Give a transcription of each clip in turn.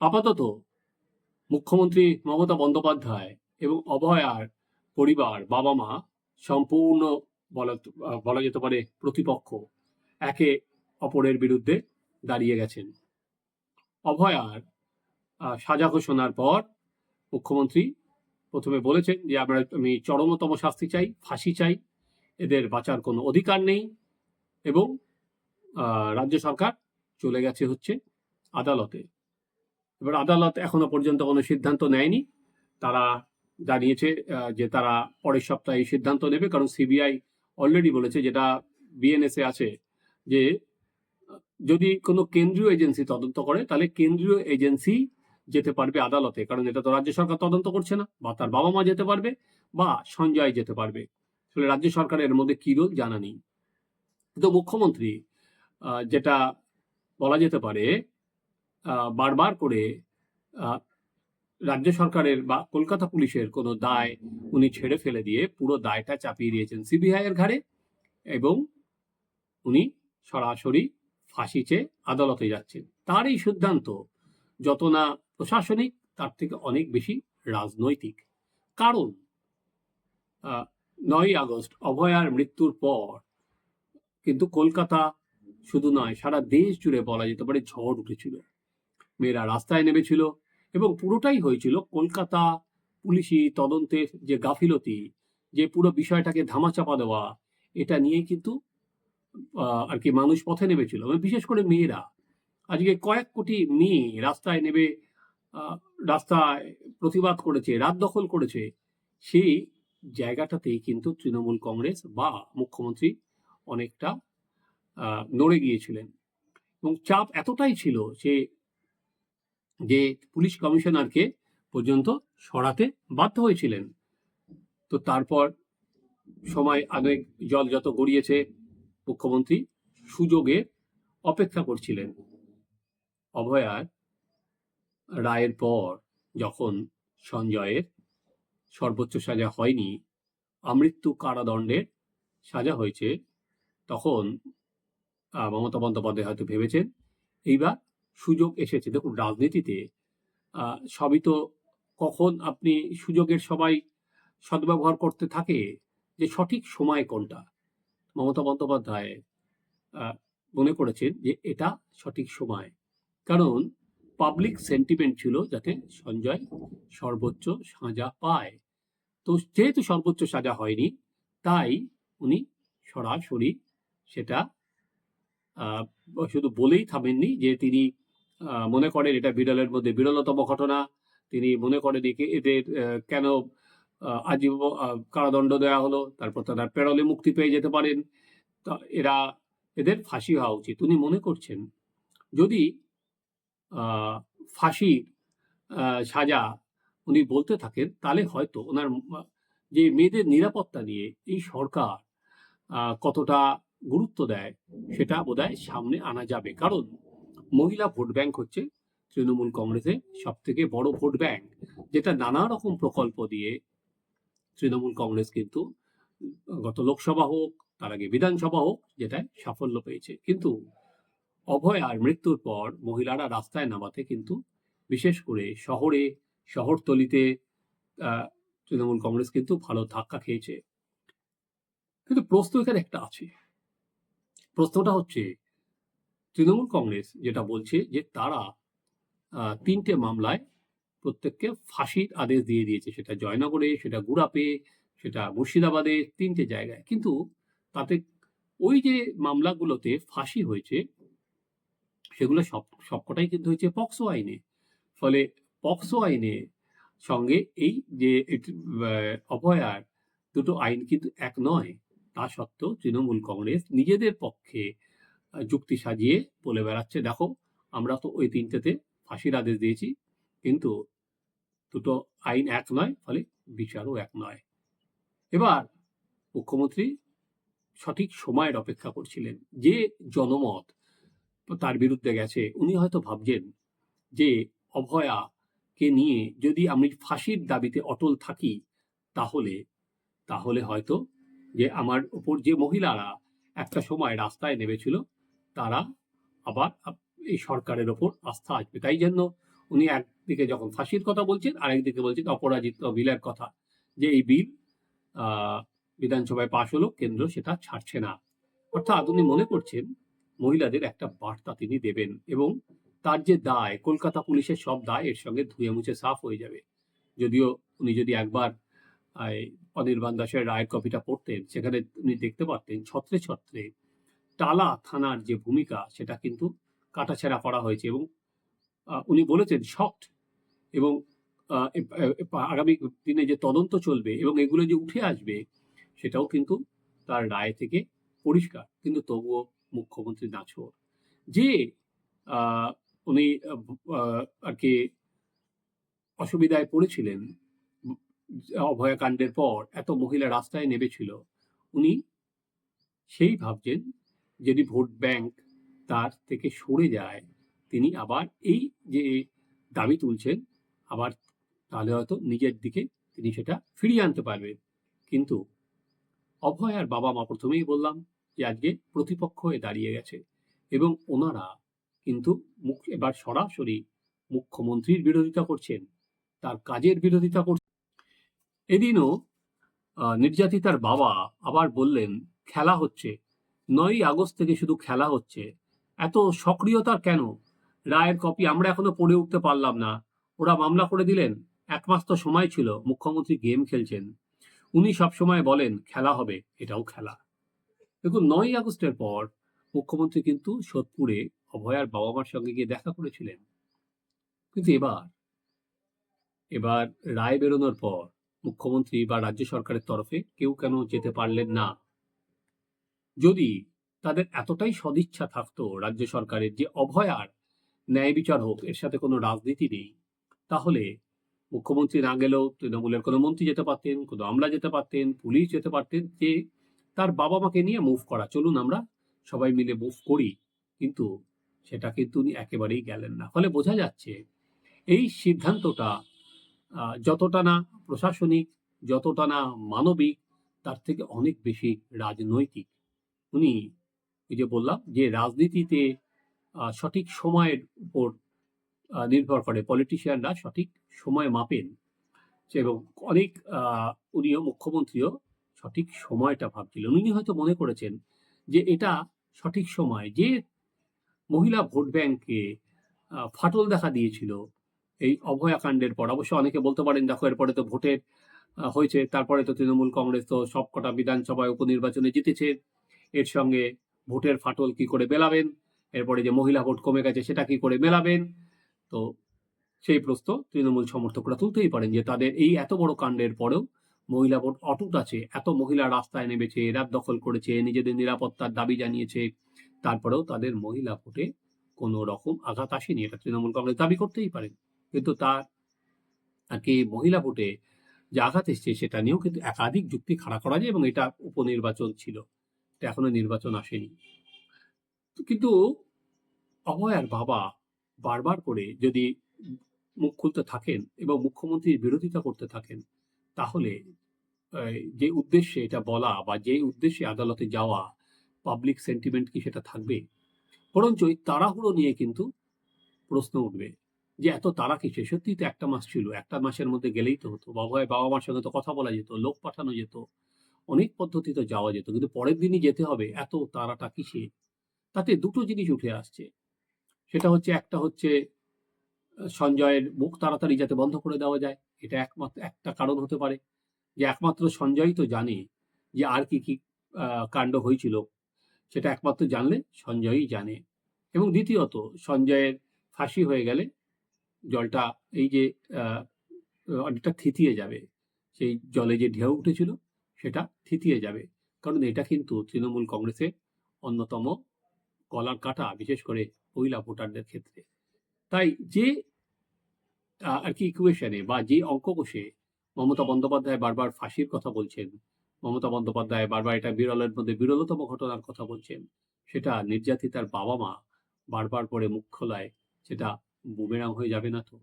আপাতত মুখ্যমন্ত্রী মমতা বন্দ্যোপাধ্যায় এবং অভয়ার পরিবার বাবা মা সম্পূর্ণ বলা যেতে পারে প্রতিপক্ষ একে অপরের বিরুদ্ধে দাঁড়িয়ে গেছেন। অভয়ার সাজা ঘোষণার পর মুখ্যমন্ত্রী প্রথমে বলেছেন যে, আমরা, আমি চরমতম শাস্তি চাই, ফাঁসি চাই, এদের বাঁচার কোনো অধিকার নেই। এবং রাজ্য সরকার চলে গেছে হচ্ছে আদালতে। এবার আদালত এখনও পর্যন্ত কোনো সিদ্ধান্ত নেয়নি। তারা জানিয়েছে যে তারা পরের সপ্তাহে সিদ্ধান্ত নেবে। কারণ সিবিআই অলরেডি বলেছে, যেটা বিএনএসএ আছে, যে, যদি কোনো কেন্দ্রীয় এজেন্সি তদন্ত করে, তাহলে কেন্দ্রীয় এজেন্সি যেতে পারবে আদালতে। কারণ এটা তো রাজ্য সরকার তদন্ত করছে না। বা তার বাবা মা যেতে পারবে, বা সঞ্জয় যেতে পারবে। আসলে রাজ্য সরকারের মধ্যে কি রোল? জানা নেই। কিন্তু মুখ্যমন্ত্রী যেটা বলা যেতে পারে বারবার করে রাজ্য সরকারের বা কলকাতা পুলিশের কোনো দায় উনি ছেড়ে ফেলে দিয়ে পুরো দায়টা চাপিয়ে দিয়েছেন সিবিআই এর ঘাড়ে এবং উনি সরাসরি ফাঁসি চেয়ে আদালতে যাচ্ছেন। তার এই সিদ্ধান্ত যত না প্রশাসনিক, তার থেকে অনেক বেশি রাজনৈতিক। কারণ নয় আগস্ট, অভয়ার মৃত্যুর পর কিন্তু কলকাতা শুধু নয়, সারা দেশ জুড়ে বলা যেতে পারে ঝড় উঠেছিল। মেয়েরা রাস্তায় নেমেছিল এবং পুরোটাই হয়েছিল কলকাতা, পুলিশি তদন্তের যে গাফিলতি, যে পুরো বিষয়টাকে ধামাচাপা দেওয়া, এটা নিয়ে কিন্তু আর কি মানুষ পথে নেমেছিল। বিশেষ করে মেয়েরা। আজকে কয়েক কোটি মেয়ে রাস্তায় নেমে রাস্তায় প্রতিবাদ করেছে, রাত দখল করেছে, সেই জায়গাটাতেই কিন্তু তৃণমূল কংগ্রেস বা মুখ্যমন্ত্রী অনেকটা নড়ে গিয়েছিলেন। এবং চাপ এতটাই ছিল যে যে পুলিশ কমিশনারকে পর্যন্ত সরাতে বাধ্য হয়েছিলেন। তো তারপর সময় আগে জল যত গড়িয়েছে, মুখ্যমন্ত্রী সুযোগে অপেক্ষা করছিলেন। অভয়ার রায়ের পর যখন সঞ্জয়ের সর্বোচ্চ সাজা হয়নি, আমৃত্যু কারাদণ্ডের সাজা হয়েছে, তখন মমতা বন্দ্যোপাধ্যায় হয়তো ভেবেছেন, এইবার সুযোগ এসেছে। দেখুন, রাজনীতিতে সবই তো কখন আপনি সুযোগের সবাই সদ্ব্যবহার করতে থাকে যে সঠিক সময় কোনটা? মমতা বন্দ্যোপাধ্যায় মনে করেছেন যে এটা সঠিক সময়। কারণ পাবলিক সেন্টিমেন্ট ছিল যাতে সঞ্জয় সর্বোচ্চ সাজা পায়। তো যেহেতু সর্বোচ্চ সাজা হয়নি, তাই উনি সরাসরি সেটা শুধু বলেই থামেননি যে তিনি মনে করেন এটা বিড়ালের মধ্যে বিরলতম ঘটনা। তিনি মনে করেন এদের কেন আজীব কারাদণ্ড দেওয়া হলো, তারপর তারা পেরলে মুক্তি পেয়ে যেতে পারেন। তা এরা, এদের ফাঁসি হওয়া উচিত। উনি মনে করছেন, যদি ফাঁসির সাজা উনি বলতে থাকেন, তাহলে হয়তো ওনার, যে মেয়েদের নিরাপত্তা নিয়ে এই সরকার কতটা গুরুত্ব দেয়, সেটা বোধহয় সামনে আনা যাবে। কারণ মহিলা ভোট ব্যাংক হচ্ছে তৃণমূল কংগ্রেসের সব থেকে বড় ভোট ব্যাংক, যেটা নানা রকম প্রকল্প দিয়ে তৃণমূল কংগ্রেস কিন্তু গত লোকসভা হোক, তার আগে বিধানসভা হোক, যেটায় সাফল্য পেয়েছে। কিন্তু অভয় আর মৃত্যুর পর মহিলারা রাস্তায় নামাতে কিন্তু বিশেষ করে শহরে, শহরতলিতে তৃণমূল কংগ্রেস কিন্তু ভালো ধাক্কা খেয়েছে। কিন্তু প্রশ্ন এখানে একটা আছে। প্রশ্নটা হচ্ছে তৃণমূল কংগ্রেস যেটা বলছে যে তারা তিনটে মামলায় প্রত্যেককে ফাঁসির আদেশ দিয়ে দিয়েছে। সেটা জয়নগরে, সেটা গুড়াপে, সেটা মুর্শিদাবাদে, তিনটে জায়গায়। কিন্তু তাতে ওই যে মামলাগুলোতে ফাঁসি হয়েছে, সেগুলো সব, সবকটাই কিন্তু হয়েছে পক্সো আইনে। ফলে পক্সো আইনে সঙ্গে এই যে অভয়ার দুটো আইন কিন্তু এক নয়। তা সত্ত্বেও তৃণমূল কংগ্রেস নিজেদের পক্ষে যুক্তি সাজিয়ে বলে বেড়াচ্ছে, দেখো, আমরা তো ওই তিনটেতে ফাঁসির আদেশ দিয়েছি, কিন্তু দুটো আইন এক নয়, ফলে বিচারও এক নয়। এবার মুখ্যমন্ত্রী সঠিক সময়ের অপেক্ষা করছিলেন। যে জনমত তার বিরুদ্ধে গেছে, উনি হয়তো ভাবছেন যে অভয়াকে নিয়ে যদি আমি ফাঁসির দাবিতে অটল থাকি, তাহলে তাহলে হয়তো যে আমার উপর যে মহিলারা একটা সময় রাস্তায় নেমেছিল তারা আবার এই সরকারের ওপর আস্থা আসবে। তাই জন্য উনি একদিকে যখন ফাঁসির কথা বলছেন, আরেকদিকে বলছেন অপরাজিত বিলের কথা যে এই বিল বিধানসভায় পাশ হলো, কেন্দ্র সেটা ছাড়ছে না। অর্থাৎ উনি মনে করছেন মহিলাদের একটা বার্তা তিনি দেবেন এবং তার যে দায়, কলকাতা পুলিশের সব দায় এর সঙ্গে ধুয়ে মুছে সাফ হয়ে যাবে। যদিও উনি যদি একবার অনির্বাণ দাসের রায়ের কপিটা পড়তেন, সেখানে উনি দেখতে পারতেন ছত্রে ছত্রে টালা থানার যে ভূমিকা, সেটা কিন্তু কাটাছেড়া করা হয়েছে এবং উনি বলেছেন শক্ট এবং আগামী দিনে যে তদন্ত চলবে এবং এগুলো যে উঠে আসবে, সেটাও কিন্তু তার রায় থেকে পরিষ্কার। কিন্তু তবুও মুখ্যমন্ত্রী নাছোড় যে উনি আর কি অসুবিধায় পড়েছিলেন, অভয়াকাণ্ডের পর, এত মহিলা রাস্তায় নেমেছিল, উনি সেই ভাবছেন যদি ভোট ব্যাংক তার থেকে সরে যায়, তিনি আবার এই যে দাবি তুলছেন, আবার তাহলে হয়তো নিজের দিকে তিনি সেটা ফিরিয়ে আনতে পারবেন কিন্তু অভয় আর বাবা মা প্রথমেই বললাম যে আজকে প্রতিপক্ষ হয়ে দাঁড়িয়ে গেছে এবং ওনারা কিন্তু মুখ, এবার সরাসরি মুখ্যমন্ত্রীর বিরোধিতা করছেন, তার কাজের বিরোধিতা করছেন। এদিনও নির্যাতিতার বাবা আবার বললেন, খেলা হচ্ছে। নয়ই আগস্ট থেকে শুধু খেলা হচ্ছে। এত সক্রিয়তা কেন? রায়ের কপি আমরা এখনও পড়ে উঠতে পারলাম না। ওরা মামলা করে দিলেন। এক মাস তো সময় ছিল। মুখ্যমন্ত্রী গেম খেলছেন। উনি সবসময় বলেন, খেলা হবে। এটাও খেলা। দেখুন নয় আগস্টের পর মুখ্যমন্ত্রী কিন্তু সোদপুরে অভয়ার বাবা মার সঙ্গে গিয়ে দেখা করেছিলেন। কিন্তু এবার এবার রায় বেরোনোর পর মুখ্যমন্ত্রী বা রাজ্য সরকারের তরফে কেউ কেন যেতে পারলেন না। যদি তাদের এতটাই সদিচ্ছা থাকতো রাজ্য সরকারের যে অভয়ার ন্যায় বিচার হোক, এর সাথে কোনো রাজনীতি নেই, তাহলে মুখ্যমন্ত্রী না গেলেও তৃণমূলের কোনো মন্ত্রী যেতে পারতেন, কোনো আমলা যেতে পারতেন, পুলিশ যেতে পারতেন, যে তার বাবা মাকে নিয়ে মুভ করা। চলুন আমরা সবাই মিলে মুভ করি, কিন্তু সেটা কিন্তু উনি একেবারেই গেলেন না। ফলে বোঝা যাচ্ছে এই সিদ্ধান্তটা যতটা না প্রশাসনিক, যতটা না মানবিক, তার থেকে অনেক বেশি রাজনৈতিক। উনি ওই যে বললাম যে রাজনীতিতে সঠিক সময়ের উপর নির্ভর করে পলিটিশিয়ানরা সঠিক সময় মাপেন। এবং অনেক উনিও মুখ্যমন্ত্রীও সঠিক সময়টা ভাবছিলেন। উনি হয়তো মনে করেছেন যে এটা সঠিক সময়, যে মহিলা ভোট ব্যাংকে ফাটল দেখা দিয়েছিল, এই অভয়াকাণ্ডের পর। অবশ্য অনেকে বলতে পারেন, দেখো, এরপরে তো ভোটের হয়েছে, তারপরে তো তৃণমূল কংগ্রেস তো সবকটা বিধানসভায় উপনির্বাচনে জিতেছে। এর সঙ্গে ভোটের ফাটল কি করে মেলাবেন? এরপরে যে মহিলা ভোট কমে গেছে সেটা কি করে মেলাবেন? তো সেই প্রশ্ন তৃণমূল সমর্থকরা তুলতেই পারেন যে তাদের এই এত বড় কাণ্ডের পরেও মহিলা ভোট অটুট আছে। এত মহিলা রাস্তায় নেমেছে রাত দখল করেছে, নিজেদের নিরাপত্তার দাবি জানিয়েছে। তারপরেও তাদের মহিলা ভোটে কোনো রকম আঘাত আসেনি, এটা তৃণমূল কংগ্রেস দাবি করতেই পারেন কিন্তু তার আর কি মহিলা ভোটে যে আঘাত এসছে সেটা নিয়েও কিন্তু একাধিক যুক্তি খাড়া করা যায় এবং এটা উপনির্বাচন ছিল। এখনও নির্বাচন আসেনি। কিন্তু অভয়ার বাবা বারবার করে যদি মুখ খুলতে থাকেন এবং মুখ্যমন্ত্রীর বিরোধিতা করতে থাকেন, তাহলে যে উদ্দেশ্যে এটা বলা বা যে উদ্দেশ্যে আদালতে যাওয়া পাবলিক সেন্টিমেন্ট কি সেটা থাকবে? বরঞ্চ এই তাড়াহুড়ো নিয়ে কিন্তু প্রশ্ন উঠবে যে এত তারা কিসে সত্যি তো একটা মাস ছিল, একটা মাসের মধ্যে গেলেই তো হতো। বাবা বাবা মার সঙ্গে তো কথা বলা যেত, লোক পাঠানো যেত। অনেক পদ্ধতিতে যাওয়া যেত, কিন্তু পরের দিনই যেতে হবে, এত তারাটা কিসে? তাতে দুটো জিনিস উঠে আসছে। সেটা হচ্ছে, একটা হচ্ছে সঞ্জয়ের মুখ তাড়াতাড়ি যাতে বন্ধ করে দেওয়া যায়, এটা একমাত্র, একটা কারণ হতে পারে। যে একমাত্র সঞ্জয় তো জানে যে আর কি কি কাণ্ড হয়েছিল, সেটা একমাত্র জানলে সঞ্জয়ই জানে। এবং দ্বিতীয়ত, সঞ্জয়ের ফাঁসি হয়ে গেলে জলটা এই যে অনেকটা থিতিয়ে যাবে। সেই জলে যে ঢেউ উঠেছিল সেটা থিতিয়ে যাবে। কারণ এটা কিন্তু তৃণমূল কংগ্রেসের অন্যতম কলার কাটা, বিশেষ করে মহিলা ভোটারদের ক্ষেত্রে। তাই যে আর কি ইকুয়েশনে বা যে অঙ্ক কষে মমতা বন্দ্যোপাধ্যায় বারবার ফাঁসির কথা বলছেন, মমতা বন্দ্যোপাধ্যায় বারবার এটা বিরলের মধ্যে বিরলতম ঘটনার কথা বলছেন, সেটা নির্যাতিতার বাবা মা বারবার পরে মুখ খোলায় সেটা বুমেরাং হয়ে যাবে না তো?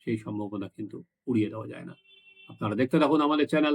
সেই সম্ভাবনা কিন্তু উড়িয়ে দেওয়া যায় না। আপনারা দেখতে থাকুন আমাদের চ্যানেল